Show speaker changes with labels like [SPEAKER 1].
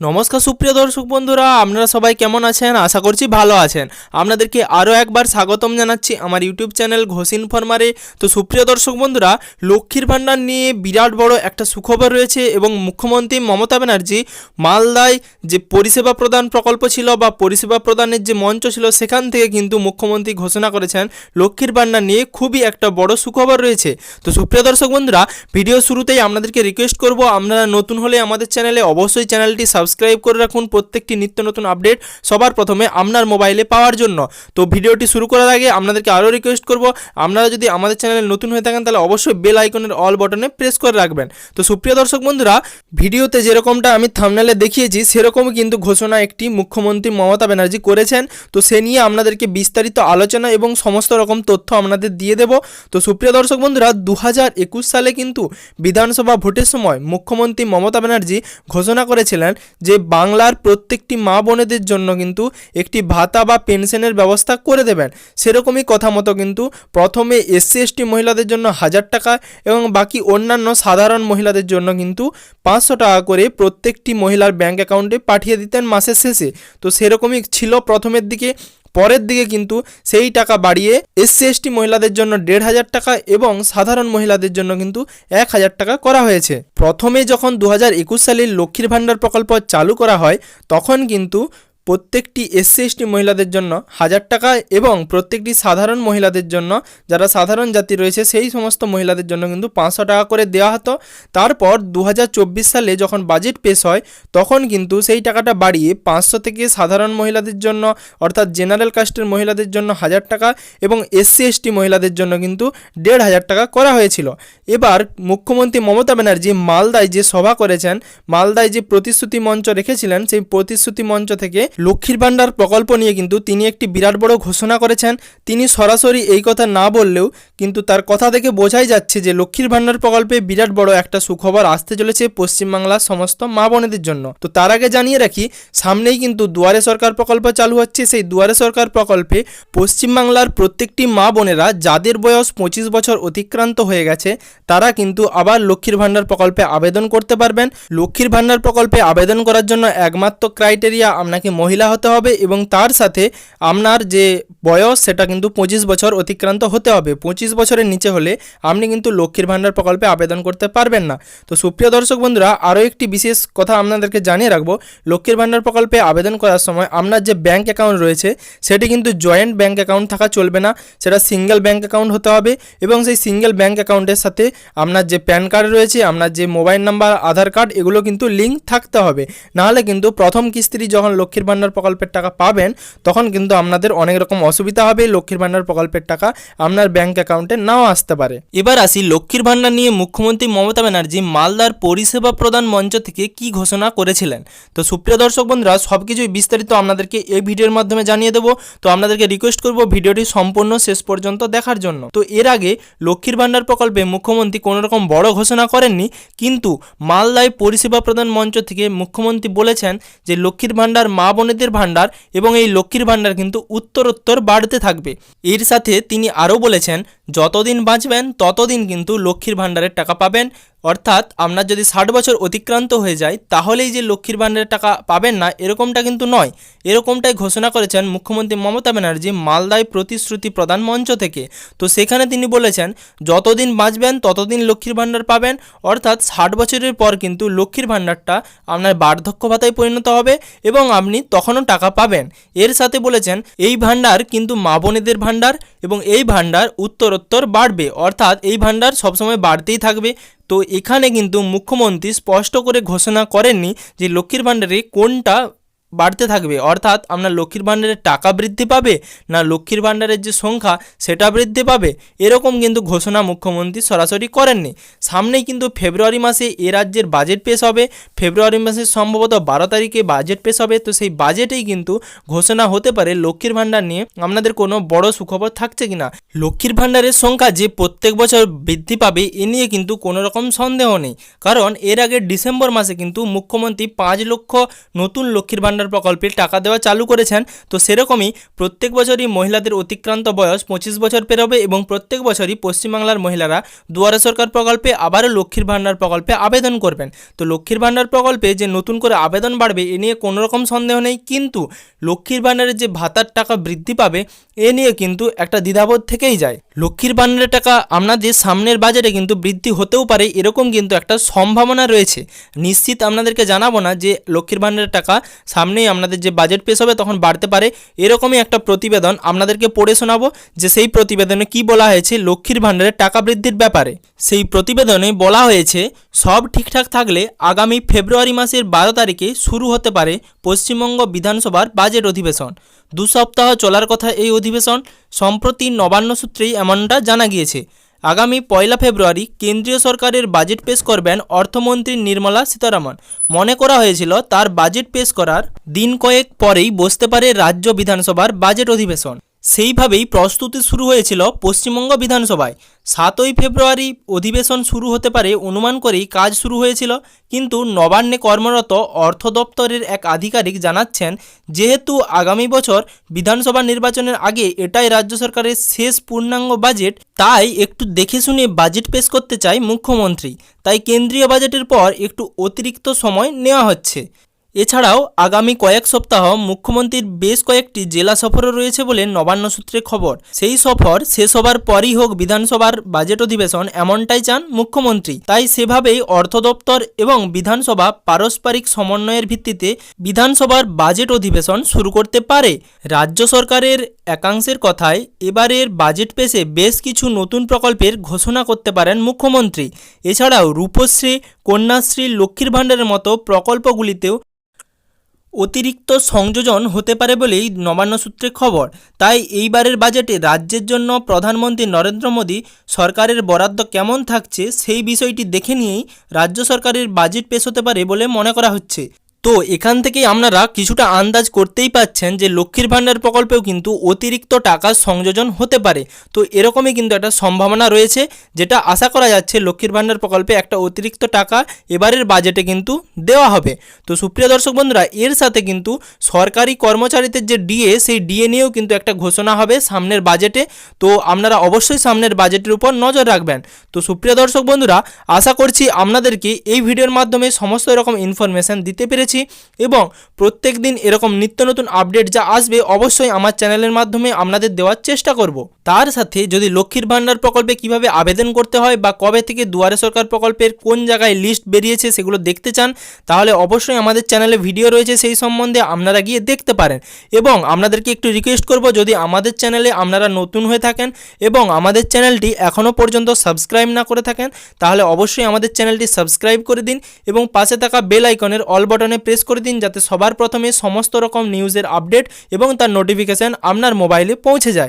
[SPEAKER 1] নমস্কার সুপ্রিয় দর্শক বন্ধুরা, আপনারা সবাই কেমন আছেন? আশা করছি ভালো আছেন। আপনাদেরকে আরও একবার স্বাগতম জানাচ্ছি আমার ইউটিউব চ্যানেল ঘোষ ইনফরমারে। তো সুপ্রিয় দর্শক বন্ধুরা, লক্ষ্মীর ভাণ্ডার নিয়ে বিরাট বড় একটা সুখবর রয়েছে এবং মুখ্যমন্ত্রী মমতা ব্যানার্জি মালদায় যে পরিষেবা প্রদান প্রকল্প ছিল বা পরিষেবা প্রদানের যে মঞ্চ ছিল, সেখান থেকে কিন্তু মুখ্যমন্ত্রী ঘোষণা করেছেন লক্ষ্মীর ভাণ্ডার নিয়ে খুবই একটা বড় সুখবর রয়েছে। তো সুপ্রিয় দর্শক বন্ধুরা, ভিডিও শুরুতেই আপনাদেরকে রিকোয়েস্ট করব, আপনারা নতুন হলে আমাদের চ্যানেলে অবশ্যই চ্যানেলটি করে রাখুন প্রত্যেকটি নিত্য নতুন আপডেট সবার প্রথমে আপনার মোবাইলে পাওয়ার জন্য। তো ভিডিওটি শুরু করার আগে আপনাদেরকে আরও রিকোয়েস্ট করব, আপনারা যদি আমাদের চ্যানেলে নতুন হয়ে থাকেন তাহলে অবশ্যই বেল আইকনের অল বটনে প্রেস করে রাখবেন। তো সুপ্রিয় দর্শক বন্ধুরা, ভিডিওতে যেরকমটা আমি থামনেলে দেখিয়েছি, সেরকমই কিন্তু ঘোষণা একটি মুখ্যমন্ত্রী মমতা ব্যানার্জি করেছেন। তো সে নিয়ে আপনাদেরকে বিস্তারিত আলোচনা এবং সমস্ত রকম তথ্য আপনাদের দিয়ে দেব। তো সুপ্রিয় দর্শক বন্ধুরা দু হাজার একুশ সালে কিন্তু বিধানসভা ভোটের সময় মুখ্যমন্ত্রী মমতা ব্যানার্জি ঘোষণা করেছিলেন যে বাংলার প্রত্যেকটি মা বোনেদের জন্য কিন্তু একটি ভাতা বা পেনশনের ব্যবস্থা করে দেবেন। সেরকমই কথা মতো কিন্তু প্রথমে এসসি, এসটি মহিলাদের জন্য হাজার টাকা এবং বাকি অন্যান্য সাধারণ মহিলাদের জন্য কিন্তু পাঁচশো টাকা করে প্রত্যেকটি মহিলার ব্যাংক অ্যাকাউন্টে পাঠিয়ে দিতেন মাসের শেষে। তো সেরকমই ছিল প্রথমের দিকে। পরের দিকে কিন্তু সেই টাকা বাড়িয়ে এসসি, এসটি মহিলাদের জন্য দেড় হাজার টাকা এবং সাধারণ মহিলাদের জন্য কিন্তু এক হাজার টাকা করা হয়েছে। প্রথমে যখন দু হাজার একুশ সালের লক্ষ্মীর ভাণ্ডার প্রকল্প চালু করা হয়, তখন কিন্তু প্রত্যেকটি এসসি এসটি মহিলাদের জন্য হাজার টাকা এবং প্রত্যেকটি সাধারণ মহিলাদের জন্য, যারা সাধারণ জাতি রয়েছে, সেই সমস্ত মহিলাদের জন্য কিন্তু পাঁচশো টাকা করে দেওয়া হতো। তারপর দু হাজার চব্বিশ সালে যখন বাজেট পেশ হয়, তখন কিন্তু সেই টাকাটা বাড়িয়ে পাঁচশো থেকে সাধারণ মহিলাদের জন্য, অর্থাৎ জেনারেল কাস্টের মহিলাদের জন্য হাজার টাকা এবং এসসি এসটি মহিলাদের জন্য কিন্তু দেড় হাজার টাকা করা হয়েছিল। এবার মুখ্যমন্ত্রী মমতা ব্যানার্জি মালদায় যে সভা করেছেন, মালদায় যে প্রতিশ্রুতি মঞ্চ রেখেছিলেন, সেই প্রতিশ্রুতি মঞ্চ থেকে লক্ষ্মীর ভাণ্ডার প্রকল্প নিয়ে কিন্তু তিনি একটি বিরাট বড় ঘোষণা করেছেন। তিনি সরাসরি এই কথা না বললেও কিন্তু তার কথা থেকে বোঝাই যাচ্ছে যে লক্ষ্মীর ভাণ্ডার প্রকল্পে বিরাট বড় একটা সুখবর আসতে চলেছে পশ্চিমবাংলার সমস্ত মা বোনেদের জন্য। তো তার আগে জানিয়ে রাখি, সামনেই কিন্তু দুয়ারে সরকার প্রকল্প চালু হচ্ছে। সেই দুয়ারে সরকার প্রকল্পে পশ্চিমবাংলার প্রত্যেকটি মা বোনেরা যাদের বয়স পঁচিশ বছর অতিক্রান্ত হয়ে গেছে, তারা কিন্তু আবার লক্ষ্মীর ভাণ্ডার প্রকল্পে আবেদন করতে পারবেন। লক্ষ্মীর ভাণ্ডার প্রকল্পে আবেদন করার জন্য একমাত্র ক্রাইটেরিয়া আপনাকে মহিলা হতে হবে এবং তার সাথে আপনার যে বয়স, সেটা কিন্তু পঁচিশ বছর অতিক্রান্ত হতে হবে। পঁচিশ বছরের নিচে হলে আপনি কিন্তু লক্ষ্মীর ভাণ্ডার প্রকল্পে আবেদন করতে পারবেন না। তো সুপ্রিয় দর্শক বন্ধুরা, আরও একটি বিশেষ কথা আপনাদেরকে জানিয়ে রাখব। লক্ষ্মীর ভাণ্ডার প্রকল্পে আবেদন করার সময় আপনার যে ব্যাঙ্ক অ্যাকাউন্ট রয়েছে, সেটি কিন্তু জয়েন্ট ব্যাঙ্ক অ্যাকাউন্ট থাকা চলবে না। সেটা সিঙ্গেল ব্যাঙ্ক অ্যাকাউন্ট হতে হবে এবং সেই সিঙ্গেল ব্যাঙ্ক অ্যাকাউন্টের সাথে আপনার যে প্যান কার্ড রয়েছে, আপনার যে মোবাইল নাম্বার, আধার কার্ড, এগুলো কিন্তু লিঙ্ক থাকতে হবে। নাহলে কিন্তু প্রথম কিস্তিটি যখন লক্ষ্মীর প্রকল্পের টাকা পাবেন, তখন কিন্তু আপনাদের অনেক রকম অসুবিধা হবে, লক্ষ্মীর ভাণ্ডার প্রকল্পের টাকা আপনার ব্যাংক অ্যাকাউন্টে নাও আসতে পারে। এবার আসি লক্ষ্মীর ভাণ্ডার নিয়ে মুখ্যমন্ত্রী মমতা ব্যানার্জি মালদার পরিষেবা প্রদান মঞ্চ থেকে কি ঘোষণা করেছিলেন। তো সুপ্রিয় দর্শক বন্ধুরা সব কিছুই বিস্তারিত আপনাদেরকে এই ভিডিওর মাধ্যমে জানিয়ে দেবো। তো আপনাদেরকে রিকোয়েস্ট করব ভিডিওটি সম্পূর্ণ শেষ পর্যন্ত দেখার জন্য। তো এর আগে লক্ষ্মীর ভাণ্ডার প্রকল্পে মুখ্যমন্ত্রী কোনো রকম বড় ঘোষণা করেননি, কিন্তু মালদায় পরিষেবা প্রদান মঞ্চ থেকে মুখ্যমন্ত্রী বলেছেন যে লক্ষ্মীর ভাণ্ডার মা বোনেদের ভাণ্ডার এবং এই লক্ষ্মীর ভাণ্ডার কিন্তু উত্তরোত্তর বাড়তে থাকবে। এর সাথে তিনি আরও বলেছেন যতদিন বাঁচবেন, ততদিন কিন্তু লক্ষ্মীর ভাণ্ডারের টাকা পাবেন। অর্থাৎ আপনার যদি ষাট বছর অতিক্রান্ত হয়ে যায় তাহলেই যে লক্ষ্মীর ভাণ্ডারের টাকা পাবেন না, এরকমটা কিন্তু নয়। এরকমটাই ঘোষণা করেছেন মুখ্যমন্ত্রী মমতা ব্যানার্জি মালদায় প্রতিশ্রুতি প্রদান মঞ্চ থেকে। তো সেখানে তিনি বলেছেন, যতদিন বাঁচবেন, ততদিন লক্ষ্মীর ভাণ্ডার পাবেন। অর্থাৎ ষাট বছরের পর কিন্তু লক্ষ্মীর ভাণ্ডারটা আপনার বার্ধক্য ভাতায় পরিণত হবে এবং আপনি তখনও টাকা পাবেন। এর সাথে বলেছেন, এই ভাণ্ডার কিন্তু মা বোনেদের ভাণ্ডার এবং এই ভাণ্ডার উত্তরোত্তর বাড়বে। অর্থাৎ এই ভাণ্ডার সবসময় বাড়তেই থাকবে। তো এখানে কিন্তু মুখ্যমন্ত্রী স্পষ্ট করে ঘোষণা করেননি যে লক্ষ্মীর ভাণ্ডারে কোনটা বাড়তে থাকবে। অর্থাৎ আপনার লক্ষ্মীর ভাণ্ডারের টাকা বৃদ্ধি পাবে না লক্ষ্মীর ভাণ্ডারের যে সংখ্যা সেটা বৃদ্ধি পাবে? এরকম কিন্তু ঘোষণা মুখ্যমন্ত্রী সরাসরি করেননি। সামনেই কিন্তু ফেব্রুয়ারি মাসে এ রাজ্যের বাজেট পেশ হবে। ফেব্রুয়ারি মাসে সম্ভবত বারো তারিখে বাজেট পেশ হবে। তো সেই বাজেটেই কিন্তু ঘোষণা হতে পারে লক্ষ্মীর ভাণ্ডার নিয়ে। আপনাদের কোনো বড় সুখবর থাকছে কিনা লক্ষ্মীর ভাণ্ডারের সংখ্যা যে প্রত্যেক বছর বৃদ্ধি পাবে, এ নিয়ে কিন্তু কোনো রকম সন্দেহ নেই। কারণ এর আগে ডিসেম্বর মাসে কিন্তু মুখ্যমন্ত্রী পাঁচ লক্ষ নতুন লক্ষ্মীর ভাণ্ডার ভাণ্ডার প্রকল্পের টাকা দেওয়া চালু করেছেন। তো সেরকমই প্রত্যেক বছরই মহিলাদের অতিক্রান্ত বয়স পঁচিশ বছর পেরোবে এবং প্রত্যেক বছরই পশ্চিমবাংলার মহিলারা দুয়ারে সরকার প্রকল্পে, আবারও লক্ষ্মীর ভাণ্ডার প্রকল্পে আবেদন করবেন। তো লক্ষ্মীর ভাণ্ডার প্রকল্পে যে নতুন করে আবেদন বাড়বে, এ নিয়ে কোনো রকম সন্দেহ নেই, কিন্তু লক্ষ্মীর ভাণ্ডারের যে ভাতার টাকা বৃদ্ধি পাবে, এ নিয়ে কিন্তু একটা দ্বিধাবোধ থেকেই যায়। লক্ষ্মীর ভাণ্ডারের টাকা আপনাদের সামনের বাজেটে কিন্তু বৃদ্ধি হতেও পারে, এরকম কিন্তু একটা সম্ভাবনা রয়েছে। নিশ্চিত আপনাদেরকে জানাব না যে লক্ষ্মীর ভাণ্ডারের টাকা সামনেই আপনাদের যে বাজেট পেশ হবে তখন বাড়তে পারে। এরকমই একটা প্রতিবেদন আপনাদেরকে পড়ে শোনাবো যে সেই প্রতিবেদনে কি বলা হয়েছে লক্ষ্মীর ভাণ্ডারের টাকা বৃদ্ধির ব্যাপারে। সেই প্রতিবেদনে বলা হয়েছে, সব ঠিকঠাক থাকলে আগামী ফেব্রুয়ারি মাসের বারো তারিখে শুরু হতে পারে পশ্চিমবঙ্গ বিধানসভার বাজেট অধিবেশন। দু সপ্তাহ চলার কথা এই অধিবেশন। সম্প্রতি নবান্ন সূত্রেই এমনটা জানা গিয়েছে। আগামী পয়লা ফেব্রুয়ারি কেন্দ্রীয় সরকারের বাজেট পেশ করবেন অর্থমন্ত্রী নির্মলা সীতারামন। মনে করা হয়েছিল তার বাজেট পেশ করার দিন কয়েক পরেই বসতে পারে রাজ্য বিধানসভার বাজেট অধিবেশন। সেইভাবেই প্রস্তুতি শুরু হয়েছিল পশ্চিমবঙ্গ বিধানসভায়। সাতই ফেব্রুয়ারি অধিবেশন শুরু হতে পারে অনুমান করেই কাজ শুরু হয়েছিল, কিন্তু নবান্নে কর্মরত অর্থ দপ্তরের এক আধিকারিক জানাচ্ছেন, যেহেতু আগামী বছর বিধানসভা নির্বাচনের আগে এটাই রাজ্য সরকারের শেষ পূর্ণাঙ্গ বাজেট, তাই একটু দেখে শুনে বাজেট পেশ করতে চায় মুখ্যমন্ত্রী। তাই কেন্দ্রীয় বাজেটের পর একটু অতিরিক্ত সময় নেওয়া হচ্ছে। এছাড়াও আগামী কয়েক সপ্তাহ মুখ্যমন্ত্রীর বেশ কয়েকটি জেলা সফরও রয়েছে বলে নবান্ন সূত্রে খবর। সেই সফর শেষ হবার পরই হোক বিধানসভার বাজেট অধিবেশন এমনটাই চান মুখ্যমন্ত্রী। তাই সেভাবেই অর্থ দপ্তর এবং বিধানসভা পারস্পরিক সমন্বয়ের ভিত্তিতে বিধানসভার বাজেট অধিবেশন শুরু করতে পারে। রাজ্য সরকারের একাংশের কথায় এবারের বাজেট পেশে বেশ কিছু নতুন প্রকল্পের ঘোষণা করতে পারেন মুখ্যমন্ত্রী। এছাড়াও রূপশ্রী, কন্যাশ্রী, লক্ষ্মীর ভাণ্ডারের মতো প্রকল্পগুলিতেও অতিরিক্ত সংযোজন হতে পারে বলেই নবান্ন সূত্রে খবর। তাই এইবারের বাজেটে রাজ্যের জন্য প্রধানমন্ত্রী নরেন্দ্র মোদী সরকারের বরাদ্দ কেমন থাকছে সেই বিষয়টি দেখে নিয়েই রাজ্য সরকারের বাজেট পেশ হতে পারে বলে মনে করা হচ্ছে। তো এখান থেকেই আপনারা কিছুটা আন্দাজ করতেই পাচ্ছেন যে লক্ষ্মীর ভাণ্ডার প্রকল্পেও কিন্তু অতিরিক্ত টাকার সংযোজন হতে পারে। তো এরকমই কিন্তু একটা সম্ভাবনা রয়েছে, যেটা আশা করা যাচ্ছে লক্ষ্মীর ভাণ্ডার প্রকল্পে একটা অতিরিক্ত টাকা এবারের বাজেটে কিন্তু দেওয়া হবে। তো সুপ্রিয় দর্শক বন্ধুরা, এর সাথে কিন্তু সরকারি কর্মচারীদের যে ডিএ, সেই ডিএ নিয়েও কিন্তু একটা ঘোষণা হবে সামনের বাজেটে। তো আপনারা অবশ্যই সামনের বাজেটের উপর নজর রাখবেন। তো সুপ্রিয় দর্শক বন্ধুরা, আশা করছি আপনাদেরকে এই ভিডিওর মাধ্যমে সমস্ত রকম ইনফরমেশান দিতে পেরেছি। এবং প্রত্যেক দিন এরকম নিত্য নতুন আপডেট যা আসবে অবশ্যই আমার চ্যানেলের মাধ্যমে আপনাদের দেওয়ার চেষ্টা করব। তার সাথে যদি লক্ষ্মীর ভাণ্ডার প্রকল্পে কীভাবে আবেদন করতে হয় বা কবে থেকে দুয়ারে সরকার প্রকল্পের কোন জায়গায় লিস্ট বেরিয়েছে সেগুলো দেখতে চান, তাহলে অবশ্যই আমাদের চ্যানেলে ভিডিও রয়েছে সেই সম্বন্ধে আপনারা গিয়ে দেখতে পারেন। এবং আপনাদেরকে একটু রিকোয়েস্ট করব, যদি আমাদের চ্যানেলে আপনারা নতুন হয়ে থাকেন এবং আমাদের চ্যানেলটি এখনও পর্যন্ত সাবস্ক্রাইব না করে থাকেন, তাহলে অবশ্যই আমাদের চ্যানেলটি সাবস্ক্রাইব করে দিন এবং পাশে থাকা বেল আইকনের অল বাটনে প্রেস করে দিন যাতে সবার প্রথমে সমস্ত রকম নিউজের আপডেট এবং তার নোটিফিকেশান আপনার মোবাইলে পৌঁছে যায়।